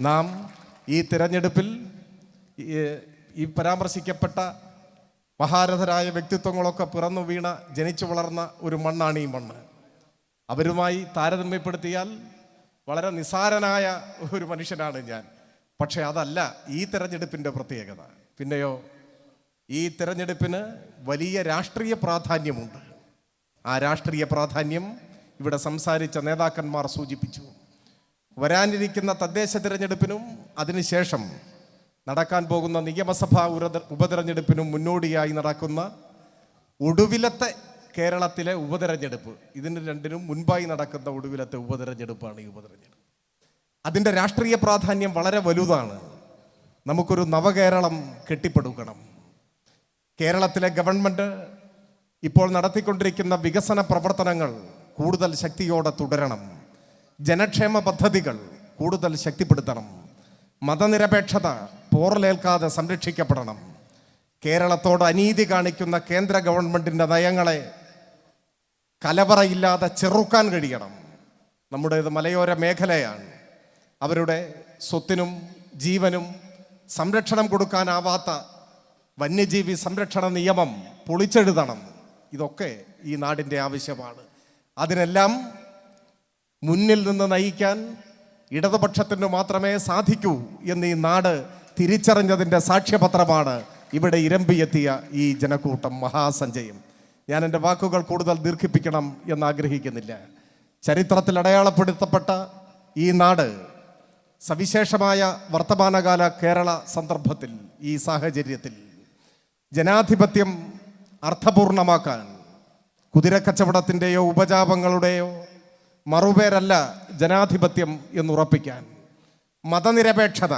നാം ഈ തിരഞ്ഞെടുപ്പിൽ ഈ- പരാമർശിക്കപ്പെട്ട മഹാരഥരായ വ്യക്തിത്വങ്ങളൊക്കെ പിറന്നു വീണ ജനിച്ചു വളർന്ന ഒരു മണ്ണാണ് ഈ മണ്ണ്. അവരുമായി താരതമ്യപ്പെടുത്തിയാൽ വളരെ നിസാരനായ ഒരു മനുഷ്യനാണ് ഞാൻ. പക്ഷേ അതല്ല ഈ തെരഞ്ഞെടുപ്പിന്റെ പ്രത്യേകത. പിന്നെയോ ഈ തിരഞ്ഞെടുപ്പിന് വലിയ രാഷ്ട്രീയ പ്രാധാന്യമുണ്ട്. ആ രാഷ്ട്രീയ പ്രാധാന്യം ഇവിടെ സംസാരിച്ച നേതാക്കന്മാർ സൂചിപ്പിച്ചു. വരാനിരിക്കുന്ന തദ്ദേശ തിരഞ്ഞെടുപ്പിനും അതിനുശേഷം നടക്കാൻ പോകുന്ന നിയമസഭാ ഉപതെരഞ്ഞെടുപ്പിനും മുന്നോടിയായി നടക്കുന്ന ഒടുവിലത്തെ കേരളത്തിലെ ഉപതെരഞ്ഞെടുപ്പ്. ഇതിന് രണ്ടിനും മുൻപായി നടക്കുന്ന ഒടുവിലത്തെ ഉപതെരഞ്ഞെടുപ്പാണ് ഈ ഉപതെരഞ്ഞെടുപ്പ്. അതിന്റെ രാഷ്ട്രീയ പ്രാധാന്യം വളരെ വലുതാണ്. നമുക്കൊരു നവകേരളം കെട്ടിപ്പടുക്കണം. കേരളത്തിലെ ഗവൺമെന്റ് ഇപ്പോൾ നടത്തിക്കൊണ്ടിരിക്കുന്ന വികസന പ്രവർത്തനങ്ങൾ കൂടുതൽ ശക്തിയോടെ തുടരണം. ജനക്ഷേമ പദ്ധതികൾ കൂടുതൽ ശക്തിപ്പെടുത്തണം. മതനിരപേക്ഷത പോറലേൽക്കാതെ സംരക്ഷിക്കപ്പെടണം. കേരളത്തോട് അനീതി കാണിക്കുന്ന കേന്ദ്ര ഗവൺമെന്റിന്റെ നയങ്ങളെ കലവറയില്ലാതെ ചെറുക്കാൻ കഴിയണം. നമ്മുടേത് മലയോര മേഖലയാണ്. അവരുടെ സ്വത്തിനും ജീവനും സംരക്ഷണം കൊടുക്കാനാവാത്ത വന്യജീവി സംരക്ഷണ നിയമം പൊളിച്ചെഴുതണം. ഇതൊക്കെ ഈ നാടിന്റെ ആവശ്യമാണ്. അതിനെല്ലാം മുന്നിൽ നിന്ന് നയിക്കാൻ ഇടതുപക്ഷത്തിന് മാത്രമേ സാധിക്കൂ എന്ന് ഈ നാട് തിരിച്ചറിഞ്ഞതിന്റെ സാക്ഷ്യപത്രമാണ് ഇവിടെ ഇരമ്പിയെത്തിയ ഈ ജനക്കൂട്ടം മഹാസഞ്ചയം. ഞാൻ എന്റെ വാക്കുകൾ കൂടുതൽ ദീർഘിപ്പിക്കണം എന്ന് ആഗ്രഹിക്കുന്നില്ല ചരിത്രത്തിൽ അടയാളപ്പെടുത്തപ്പെട്ട ഈ നാട് സവിശേഷമായ വർത്തമാനകാല കേരള സന്ദർഭത്തിൽ ഈ സാഹചര്യത്തിൽ ജനാധിപത്യം അർത്ഥപൂർണമാക്കാൻ കുതിരക്കച്ചവടത്തിന്റെയോ ഉപജാപങ്ങളുടെയോ മറുപേരല്ല ജനാധിപത്യം എന്നുറപ്പിക്കാൻ. മതനിരപേക്ഷത.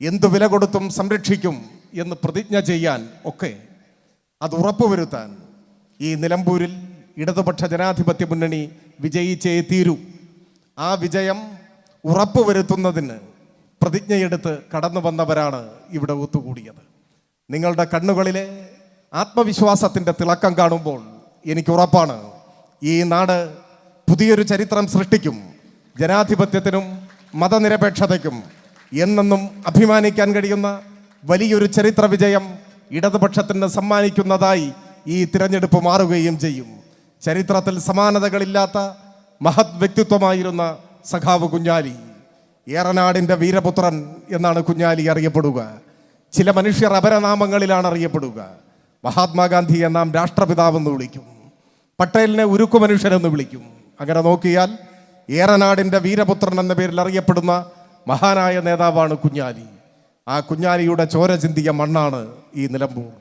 എന്തു വില കൊടുത്തും സംരക്ഷിക്കും എന്ന് പ്രതിജ്ഞ ചെയ്യാൻ ഒക്കെ. അത് ഉറപ്പുവരുത്താൻ ഈ നിലമ്പൂരിൽ ഇടതുപക്ഷ ജനാധിപത്യ മുന്നണി വിജയിച്ചേ തീരൂ. ആ വിജയം ഉറപ്പുവരുത്തുന്നതിന് പ്രതിജ്ഞയെടുത്ത് കടന്നു വന്നവരാണ് ഇവിടെ ഒത്തുകൂടിയത്. നിങ്ങളുടെ കണ്ണുകളിലെ ആത്മവിശ്വാസത്തിന്റെ തിളക്കം കാണുമ്പോൾ എനിക്ക് ഉറപ്പാണ് ഈ നാട് പുതിയൊരു ചരിത്രം സൃഷ്ടിക്കും. ജനാധിപത്യത്തിനും മതനിരപേക്ഷതയ്ക്കും എന്നെന്നും അഭിമാനിക്കാൻ കഴിയുന്ന വലിയൊരു ചരിത്ര വിജയം ഇടതുപക്ഷത്തിന് സമ്മാനിക്കുന്നതായി ഈ തിരഞ്ഞെടുപ്പ് മാറുകയും ചെയ്യും. ചരിത്രത്തിൽ സമാനതകളില്ലാത്ത മഹത് വ്യക്തിത്വമായിരുന്ന സഖാവ് കുഞ്ഞാലി. ഏറനാടിന്റെ വീരപുത്രൻ എന്നാണ് കുഞ്ഞാലി അറിയപ്പെടുക. ചില മനുഷ്യർ അപരനാമങ്ങളിലാണ് അറിയപ്പെടുക. മഹാത്മാഗാന്ധിയെ നാം രാഷ്ട്രപിതാവെന്ന് വിളിക്കും. പട്ടേലിനെ ഉരുക്കു മനുഷ്യനെന്ന് വിളിക്കും. അങ്ങനെ നോക്കിയാൽ ഏറനാടിന്റെ വീരപുത്രൻ എന്ന പേരിൽ അറിയപ്പെടുന്ന മഹാനായ നേതാവാണ് കുഞ്ഞാലി. ആ കുഞ്ഞാലിയുടെ ചോര ചിന്തിയ മണ്ണാണ് ഈ നിലമ്പൂർ.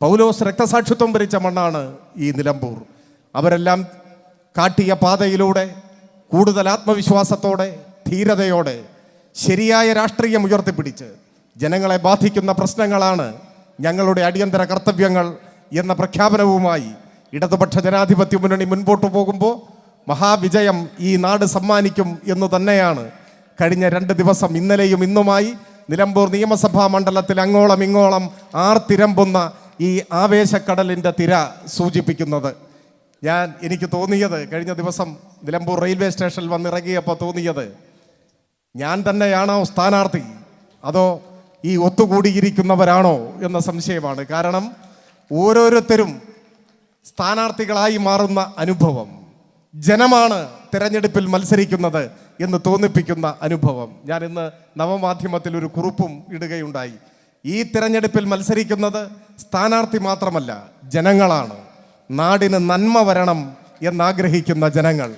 പൗലോസ് രക്തസാക്ഷിത്വം ഭരിച്ച മണ്ണാണ് ഈ നിലമ്പൂർ. അവരെല്ലാം കാട്ടിയ പാതയിലൂടെ കൂടുതൽ ആത്മവിശ്വാസത്തോടെ ധീരതയോടെ ശരിയായ രാഷ്ട്രീയം ഉയർത്തിപ്പിടിച്ച് ജനങ്ങളെ ബാധിക്കുന്ന പ്രശ്നങ്ങളാണ് ഞങ്ങളുടെ അടിയന്തര കർത്തവ്യങ്ങൾ എന്ന പ്രഖ്യാപനവുമായി ഇടതുപക്ഷ ജനാധിപത്യ മുന്നണി മുൻപോട്ട് പോകുമ്പോൾ മഹാവിജയം ഈ നാട് സമ്മാനിക്കും എന്ന് തന്നെയാണ് കഴിഞ്ഞ രണ്ട് ദിവസം ഇന്നലെയും ഇന്നുമായി നിലമ്പൂർ നിയമസഭാ മണ്ഡലത്തിൽ അങ്ങോളം ഇങ്ങോളം ആർത്തിരമ്പുന്ന ഈ ആവേശക്കടലിന്റെ തിര സൂചിപ്പിക്കുന്നത്. ഞാൻ എനിക്ക് തോന്നിയത് കഴിഞ്ഞ ദിവസം നിലമ്പൂർ റെയിൽവേ സ്റ്റേഷനിൽ വന്നിറങ്ങിയപ്പോൾ തോന്നിയത് ഞാൻ തന്നെയാണോ സ്ഥാനാർത്ഥി? അതോ ഈ ഒത്തുകൂടിയിരിക്കുന്നവരാണോ എന്ന സംശയമാണ്. കാരണം ഓരോരുത്തരും സ്ഥാനാർത്ഥികളായി മാറുന്ന അനുഭവം. ജനമാണ് തിരഞ്ഞെടുപ്പിൽ മത്സരിക്കുന്നത് എന്ന് തോന്നിപ്പിക്കുന്ന അനുഭവം. ഞാൻ ഇന്ന് നവമാധ്യമത്തിൽ ഒരു കുറിപ്പും ഇടുകയുണ്ടായി. ഈ തിരഞ്ഞെടുപ്പിൽ മത്സരിക്കുന്നത് സ്ഥാനാർത്ഥി മാത്രമല്ല ജനങ്ങളാണ്. നാടിന് നന്മ വരണം എന്നാഗ്രഹിക്കുന്ന ജനങ്ങൾ.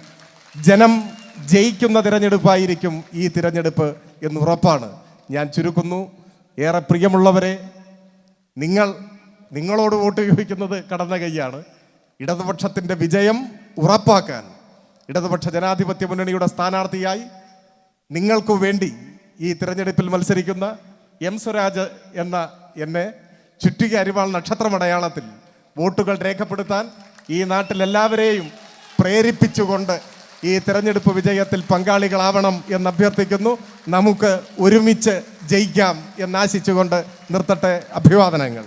ജനം ജയിക്കുന്ന തിരഞ്ഞെടുപ്പായിരിക്കും ഈ തിരഞ്ഞെടുപ്പ് എന്ന് ഉറപ്പാണ്. ഞാൻ ചുരുക്കുന്നു. ഏറെ പ്രിയമുള്ളവരെ നിങ്ങൾ നിങ്ങളോട് വോട്ട് ചോദിക്കുന്നത് കടന്ന കൈയാണ് ഇടതുപക്ഷത്തിന്റെ വിജയം ഉറപ്പാക്കാൻ ഇടതുപക്ഷ ജനാധിപത്യ മുന്നണിയുടെ സ്ഥാനാർത്ഥിയായി നിങ്ങൾക്ക് വേണ്ടി ഈ തിരഞ്ഞെടുപ്പിൽ മത്സരിക്കുന്ന എം സ്വരാജ് എന്ന എന്നെ ചുറ്റിക അരിവാൾ നക്ഷത്രമടയാളത്തിൽ വോട്ടുകൾ രേഖപ്പെടുത്താൻ ഈ നാട്ടിലെല്ലാവരെയും പ്രേരിപ്പിച്ചുകൊണ്ട് ഈ തിരഞ്ഞെടുപ്പ് വിജയത്തിൽ പങ്കാളികളാവണം എന്ന് അഭ്യർത്ഥിക്കുന്നു. നമുക്ക് ഒരുമിച്ച് ജയിക്കാം എന്നാശിച്ചുകൊണ്ട് നിർത്തട്ടെ അഭിവാദനങ്ങൾ.